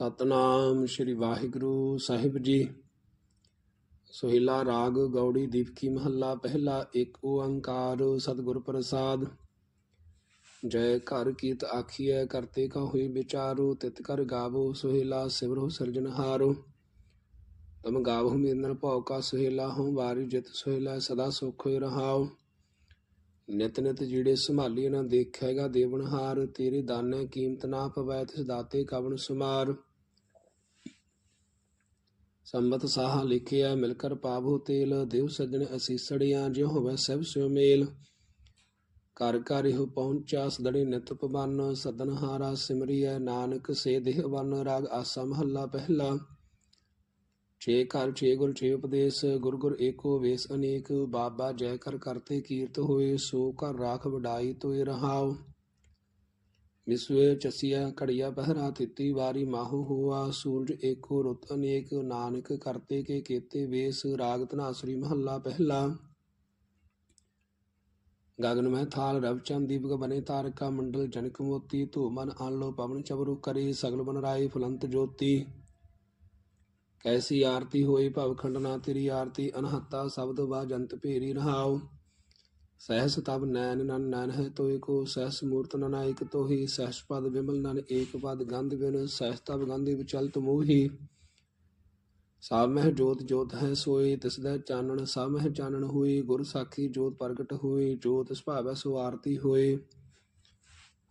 ਸਤਨਾਮ ਸ੍ਰੀ ਵਾਹਿਗੁਰੂ ਸਾਹਿਬ ਜੀ। ਸੋਹਿਲਾ ਰਾਗ ਗੌੜੀ ਦੀਪਕੀ ਮਹੱਲਾ, ਪਹਿਲਾ ਇੱਕ ਓੰਕਾਰ ਸਤਿਗੁਰ ਪ੍ਰਸਾਦ। ਜੈ ਘਰ ਕੀਤ ਆਖੀਐ ਕਰਤੇ ਕਾ ਹੋਈ ਵਿਚਾਰੋ, ਤਿਤ ਕਰ ਗਾਵੋ, ਸੁਹੇਲਾ ਸਿਮਰੋ ਸਿਰਜਨਹਾਰੋ ਤਮ ਗਾਵੋ ਮੇਨਰ ਭਉ ਕਾ ਸੋਹਿਲਾ ਹਉ, ਵਾਰੀ ਜਿਤ ਸੁਹੇਲਾ ਸਦਾ ਸੁਖ ਹੋਇ ਰਹਾਓ ਨਿਤ ਨਿਤ ਜਿਹੜੇ ਸੰਭਾਲੀ ਨਾ ਦੇਖੇਗਾ ਦੇਵਨਹਾਰ ਤੇਰੇ ਦਾਨੇ ਕੀਮਤ ਨਾ ਪਵੈ, ਤਿਸ ਦਾਤੇ ਕਵਨ ਸੁਮਾਰ। ਸੰਬਤ ਸਾਹ ਲਿਖਿਆ ਮਿਲ ਕਰ ਪਾਵੋ ਤੇਲ ਦੇਵ ਸੱਜਣ ਅਸੀਸੜੀਆਂ ਜਿਉ ਹੋਵੇ ਸਭ ਸਿਉ ਮੇਲ। ਕਰ ਕਰ ਇਹੋ ਪਹੁੰਚਾ ਸਦੜੇ ਨਿਤ ਪਵਨ, ਸਦਨ ਹਾਰਾ ਸਿਮਰੀਐ, ਨਾਨਕ ਸੇ ਦੇਹ ਵਨ, ਰਾਗ ਆਸਾ ਮਹੱਲਾ ਪਹਿਲਾ। ਛੇ ਘਰ, ਛੇ ਗੁਰ, ਛੇ ਉਪਦੇਸ਼, ਗੁਰ ਗੁਰ ਏਕੋ ਵੇਸ ਅਨੇਕ, ਬਾਬਾ ਜੈ ਕਰ ਕਰਤੇ ਕੀਰਤ ਹੋਏ, ਸੋ ਘਰ ਰਾਖ ਵਡਾਈ ਤੋਏ ਰਹਾਉ। ਵਿਸਵੇ ਚਸੀਆ ਘੜੀਆ ਪਹਿਰਾ ਤਿੱਤੀ ਵਾਰੀ ਮਾਹੂ ਹੋਆ, ਸੂਰਜ ਏਕੋ ਰੁੱਤ ਅਨੇਕ, ਨਾਨਕ ਕਰਤੇ ਕੇ ਕੀਤੇ ਵੇਸ, ਰਾਗ ਧਨਾਸਰੀ ਮਹੱਲਾ ਪਹਿਲਾ। ਗਗਨ ਮਹਿ ਥਾਲ ਰਵ ਦੀਪਕ ਬਨੇ ਤਾਰਕਾ, ਮੰਡਲ ਜਨਕ ਮੋਤੀ, ਧੂ ਮਨ ਆਲੋ ਪਵਨ ਚਬਰੂ ਕਰੀ, ਸਗਲ ਬਨ ਰਾਈ ਫੁਲੰਤ ਜੋਤੀ। ਕੈਸੀ ਆਰਤੀ ਹੋਈ ਭਵ ਖੰਡਨਾ, ਤੇਰੀ ਆਰਤੀ ਅਨਹੱਤਾ, ਸ਼ਬਦ ਵਾ ਜੰਤ ਭੇਰੀ ਰਹਾਉ ਸਹਿਸ ਤਬ ਨੈਣ ਨਨ ਨੈਣ ਹੈ ਤੋਇ ਕੋ, ਸਹਿਸ ਮੂਰਤ ਨਨ ਏਕ ਤੋਹੀ, ਸਹਿਸ ਪਦ ਵਿਮਲ ਨਨ ਏਕ ਪਦ ਗੰਧ ਬਿਨ, ਸਹਿਸ ਤਬ ਗੰਧੀ ਵਿਚਲਤ ਮੋਹੀ। ਸਭ ਮਹਿ ਜੋਤ ਜੋਤ ਹੈ ਸੋਈ ਤਿਸ ਦਾ ਚਾਨਣ ਸਭ ਮਹਿ ਚਾਨਣ ਹੋਈ ਗੁਰ ਸਾਖੀ ਜੋਤ ਪ੍ਰਗਟ ਹੋਈ ਜੋਤ ਸੁਭਾਵੈ ਸੋ ਆਰਤੀ ਹੋਏ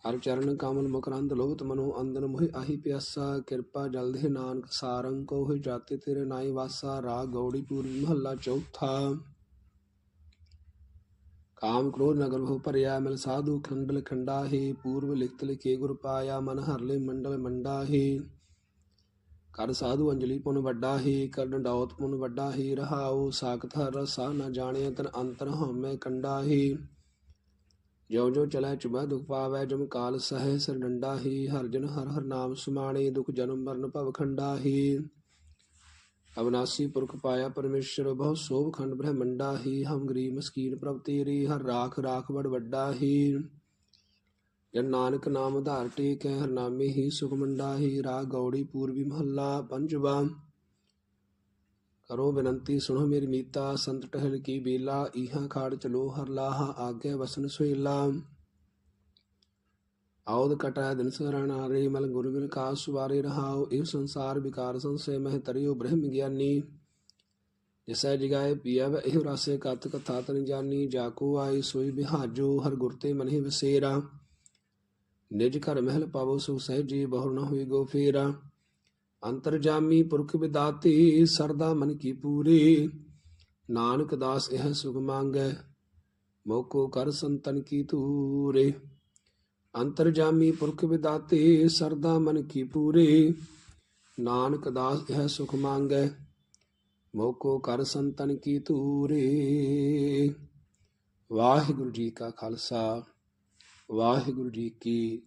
ਹਰ ਚਰਨ ਕਮਲ ਮਕਰੰਦ ਲੋਭਤ ਮਨੋ ਅੰਦਨ ਮੋਹਿ ਆਹੀ ਪਿਆਸਾ, ਕਿਰਪਾ ਜਲਦੇ ਨਾਨਕ ਸਾਰੰਗ ਕੋ ਹੋਇ ਜਾਤੇ ਤੇਰੇ ਨਾਈ ਵਾਸਾ, ਰਾਗ ਗੌੜੀ ਪੂਰੀ ਮਹੱਲਾ ਚੌਥਾ। ਕਾਮ ਕ੍ਰੋਧ ਨਗਰ ਹੋ ਭਰਿਆ, ਮਿਲ ਸਾਧੂ ਖੰਡਲ ਖੰਡਾ ਹੀ ਪੂਰਵ ਲਿਖਤ ਲਿਖੇ ਗੁਰ ਪਾਇਆ, ਮਨ ਹਰਲੇ ਮੰਡਲ ਮੰਡਾ ਹੀ ਕਰ ਸਾਧੂ ਅੰਜਲੀ ਪੁਨ ਵੱਡਾ ਹੀ ਕਰ ਡੰਡੌਤ ਪੁਨ ਵੱਡਾ ਹੀ ਰਹਾਉ ਸਾਖਤ ਹਰ ਰਸਾ ਨਾ ਜਾਣਿਆ, ਤਨ ਅੰਤਰ ਹਉਮੈ ਕੰਡਾ ਹੀ ਜਿਉ ਜਿਉ ਚਲੈ ਚੁਬੈ ਦੁਖ ਪਾਵੈ, ਜਮ ਕਾਲ ਸਹਿ ਸਿਰ ਡੰਡਾ ਹੀ ਹਰ ਜਨ ਹਰ ਹਰ ਨਾਮ ਸੁਮਾਣੇ, ਦੁਖ ਜਨਮ ਮਰਨ ਭਵ ਖੰਡਾ ਹੀ ਅਵਨਾਸੀ ਪੁਰਖ ਪਾਇਆ ਪਰਮੇਸ਼ਰ ਬਹੁ ਸੋਭ ਖੰਡ ਬ੍ਰਹਮੰਡਾ ਹੀ, ਹਮ ਗਰੀਬ ਮਸਕੀਨ ਪ੍ਰਭ ਤੇਰੀ, ਹਰ ਰਾਖ ਰਾਖ ਬੜ ਵੱਡਾ ਹੀ। ਜਨ ਨਾਨਕ ਨਾਮ ਉਧਾਰ ਟੇਕੈ, ਹਰ ਨਾਮੇ ਹੀ ਸੁਖ ਮੰਡਾ ਹੀ। ਰਾਗ ਗੌੜੀ ਪੂਰਬੀ ਮਹੱਲਾ ਪੰਜਵਾ। ਕਰੋ ਬੇਨਤੀ, ਸੁਣੋ ਮੇਰੀ ਮੀਤਾ ਸੰਤ ਟਹਿਲ ਕੀ ਬੇਲਾ ਇਹਾਂ ਖਾੜ ਚਲੋ ਹਰ ਲਾਹਾ ਆਗੇ ਵਸਨ ਸੁਏਲਾ ਆਉਦ ਕਟਾ ਦਿਨ ਸਰਾਣਾ ਰੇ ਮਲ ਗੁਰੂ ਬਿਨ ਕਾਸ ਸੁਵਾਰੇ ਰਹਾਉ, ਇਹ ਸੰਸਾਰ ਵਿਕਾਰ ਸੰਸੇ ਮਹਿ ਤਰਿਓ ਬ੍ਰਹਮ ਗਿਆਨੀ। ਜਿਸੈ ਜਗਾਏ ਪੀਐ ਇਹ ਰਾਸੇ ਕਤ ਕਥਾ ਤਨ ਜਾਨੀ ਜਾਕੋ ਆਈ ਸੋਈ ਬਿਹਾਜੋ, ਹਰ ਗੁਰ ਤੇ ਮਨਿ ਵਸੇਰਾ। ਨਿਜ ਘਰ ਮਹਿਲ ਪਾਵੋ, ਸੁ ਸਹਿਜੀ ਬਹੁਰ ਨ ਹੋਈ ਗੋ ਫੇਰਾ। ਅੰਤਰਜਾਮੀ ਪੁਰਖ ਵਿਦਾਤੀ, ਸਰਦਾ ਮਨ ਕੀ ਪੂਰੀ। ਨਾਨਕ ਦਾਸ ਇਹ ਸੁਖ ਮੰਗੈ, ਮੋਕੋ ਕਰ ਸੰਤਨ ਕੀ ਤੂਰੇ ਅੰਤਰਜਾਮੀ ਪੁਰਖ ਵਿਦਾਤੇ, ਸਰਦਾ ਮਨ ਕੀ ਪੂਰੇ। ਨਾਨਕ ਦਾਸ ਹੈ ਸੁਖ ਮੰਗੈ, ਮੋਕੋ ਕਰ ਸੰਤਨ ਕੀ ਤੂਰੇ ਵਾਹਿਗੁਰੂ ਜੀ ਕਾ ਖਾਲਸਾ, ਵਾਹਿਗੁਰੂ ਜੀ ਕੀ